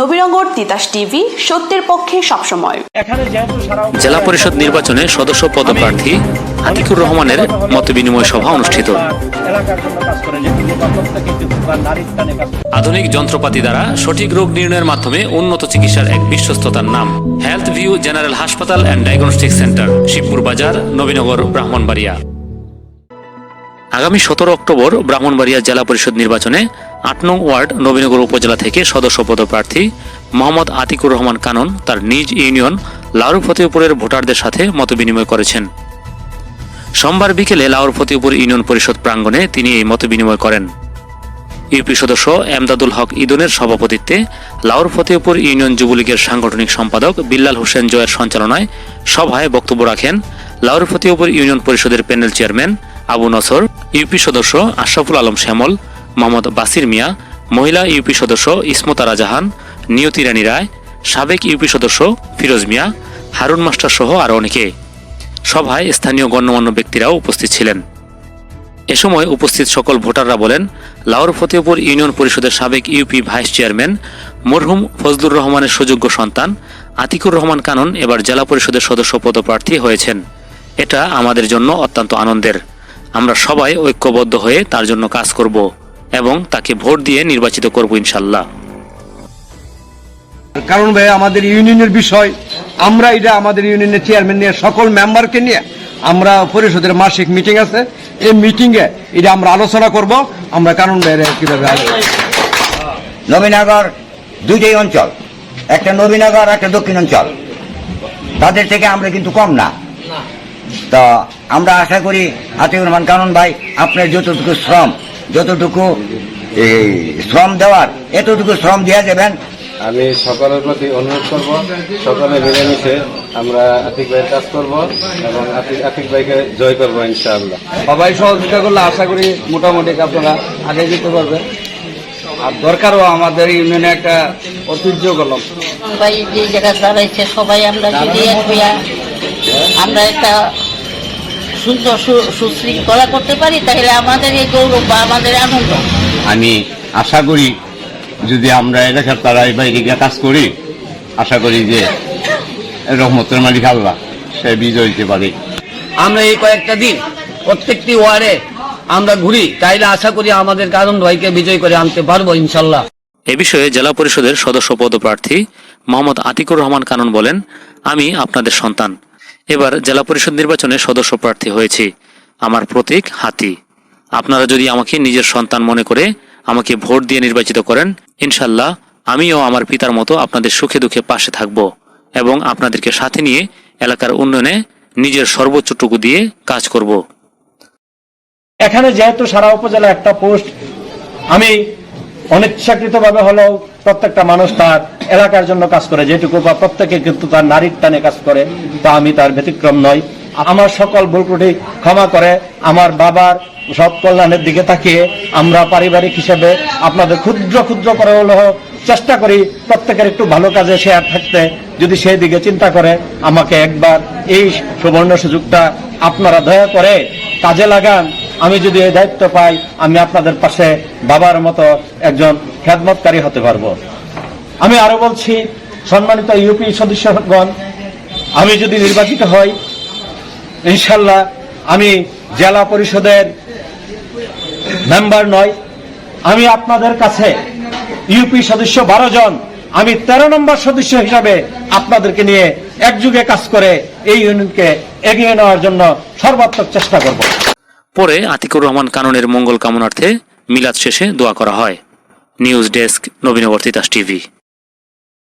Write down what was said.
Nabinagar Titas TV, সত্যের পক্ষে সবসময়। জেলা পরিষদ নির্বাচনে সদস্য পদপ্রার্থী আতিকুর রহমানের মতবিনিময় সভা অনুষ্ঠিত। আধুনিক যন্ত্রপাতি দ্বারা সঠিক রোগ নির্ণয়ের মাধ্যমে উন্নত চিকিৎসার এক বিশ্বস্ততার নাম। হেলথ ভিউ জেনারেল হাসপাতাল অ্যান্ড ডায়াগনস্টিক সেন্টার, শিবপুর বাজার, নবীনগর, ব্রাহ্মণবাড়িয়া। আগামী সতেরো অক্টোবর ব্রাহ্মণবাড়িয়া জেলা পরিষদ নির্বাচনে আট নং ওয়ার্ড নবীনগর উপজেলা থেকে সদস্য পদপ্রার্থী মোহাম্মদ আতিকুর রহমান কানন তার নিজ ইউনিয়ন লাউর ফতেপুরের ভোটারদের সাথে মতবিনিময় করেছেন। সোমবার বিকেলে লাউর ফতেপুর ইউনিয়ন পরিষদ প্রাঙ্গণে তিনি এই মতবিনিময় করেন। ইউপি সদস্য এমদাদুল হক ইদনের সভাপতিত্বে লাউর ফতেপুর ইউনিয়ন যুবলীগের সাংগঠনিক সম্পাদক বিল্লাল হোসেন জয়ের সঞ্চালনায় সভায় বক্তব্য রাখেন লাউর ফতেপুর ইউনিয়ন পরিষদের panel chairman Abu Nasr. UP সদস্য আশরাফুল আলম শ্যামল, মোহাম্মদ বাসির মিয়া, মহিলা ইউপি সদস্য ইসমতারা জাহান নিয়তি রানী রায়, সাবেক ইউপি সদস্য ফিরোজ মিয়া, হারুন মাস্টার সহ আরও অনেকে। সভায় স্থানীয় গণ্যমান্য ব্যক্তিরাও উপস্থিত ছিলেন। এ সময় উপস্থিত সকল ভোটাররা বলেন লাউর ফতেহপুর ইউনিয়ন পরিষদের সাবেক ইউপি ভাইস চেয়ারম্যান মরহুম ফজলুর রহমানের সুযোগ্য সন্তান আতিকুর রহমান কানন এবার জেলা পরিষদের সদস্য পদপ্রার্থী হয়েছেন। এটা আমাদের জন্য অত্যন্ত আনন্দের। আমরা সবাই ঐক্যবদ্ধ হয়ে তার জন্য কাজ করব এবং তাকে ভোট দিয়ে নির্বাচিত করব ইনশাল্লাহ কারণ ভাই আমাদের ইউনিয়নের বিষয় আমরা এটা আমাদের ইউনিয়নের চেয়ারম্যান নিয়ে সকল মেম্বারকে নিয়ে আমরা পরিষদের মাসিক মিটিং আছে। এই মিটিংয়ে এটা আমরা আলোচনা করব। আমরা কারণ ভাইয়ের কীভাবে আসব নবীনগর দুইটাই অঞ্চল একটা নবীনগর একটা দক্ষিণ অঞ্চল। তাদের থেকে আমরা কিন্তু কম না। তো আমরা আশা করি আতিকুর রহমান কানন ভাই আপনার যতটুকু শ্রম যতটুকু এই, শ্রম দেওয়ার এতটুকু শ্রম দেওয়া যাবেন। আমি সকলের প্রতি অনুরোধ করব সকলে মিলেমিশে আমরা আতিক ভাইয়ের কাজ করব এবং আতিক আতিক ভাইকে জয় করব ইনশাআল্লাহ। সবাই সহযোগিতা করলে আশা করি মোটামুটি আপনারা আগে যেতে পারবে আর দরকারও আমাদের ইউনিয়নে একটা ঐতিহ্য গেল সবাই যে জায়গায় দাঁড়াইছে সবাই আমরা যদি আমরা একটা সুন্দর সুশৃঙ্খলা করতে পারি তাহলে আমাদের এই গৌরব বা আমাদের আনন্দ। আমি আশা করি যদি আমরা এলাকার তারা এই বাইরে গিয়ে কাজ করি আশা করি যে রহমতের মালিক আল্লাহ সে বিজয় হইতে পারে। আমরা এই কয়েকটা দিন প্রত্যেকটি ওয়ার্ডে আমরা ঘুরি তাইলে আশা করি আমাদের কারণ ভাইকে বিজয় করে আনতে পারব ইনশাল্লাহ। এ বিষয়ে জেলা পরিষদের সদস্য পদপ্রার্থী মোহাম্মদ আতিকুর রহমান কানন বলেন আমি আপনাদের সন্তান। এবার জেলা পরিষদ নির্বাচনে সদস্য প্রার্থী হয়েছি। আমার প্রতীক হাতি। আপনারা যদি আমাকে নিজের সন্তান মনে করে আমাকে ভোট দিয়ে নির্বাচিত করেন, ইনশাল্লাহ আমিও আমার পিতার মতো আপনাদের সুখে দুঃখে পাশে থাকব এবং আপনাদেরকে সাথে নিয়ে এলাকার উন্নয়নে নিজের সর্বোচ্চটুকু দিয়ে কাজ করব। এখানে যেহেতু সারা উপজেলা একটা পোস্ট, আমি অনিচ্ছাকৃত ভাবে হলেও প্রত্যেকটা মানুষ তার এলাকার জন্য কাজ করে, যেটুকু বা প্রত্যেকে কিন্তু তার নারীর টানে কাজ করে, তা আমি তার ব্যতিক্রম নই আমার সকল ভুল ত্রুটি ক্ষমা করে, আমার বাবার সব কল্যাণের দিকে তাকিয়ে আমরা পারিবারিক হিসেবে আপনাদের ক্ষুদ্র ক্ষুদ্র করে হলেও চেষ্টা করি, প্রত্যেকের একটু ভালো কাজে শেয়ার থাকতে। যদি সেই দিকে চিন্তা করে, আমাকে একবার এই সুবর্ণ সুযোগটা আপনারা দয়া করে কাজে লাগান। আমি যদি এই দায়িত্ব পাই, আমি আপনাদের পাশে বাবার মতো একজন খেদমতকারী হতে পারব। আমি আরও বলছি, সম্মানিত ইউপি সদস্যগণ, আমি যদি নির্বাচিত হই, ইনশাল্লাহ আমি জেলা পরিষদের মেম্বার নয় আমি আপনাদের কাছে ইউপি সদস্য বারো জন, আমি তেরো নম্বর সদস্য হিসাবে আপনাদেরকে নিয়ে একযুগে কাজ করে এই ইউনিয়নকে এগিয়ে নেওয়ার জন্য সর্বাত্মক চেষ্টা করব। পরে আতিকুর রহমান কাননের মঙ্গল কামনার্থে মিলাদ শেষে দোয়া করা হয়। News desk Nabinagar Titas TV.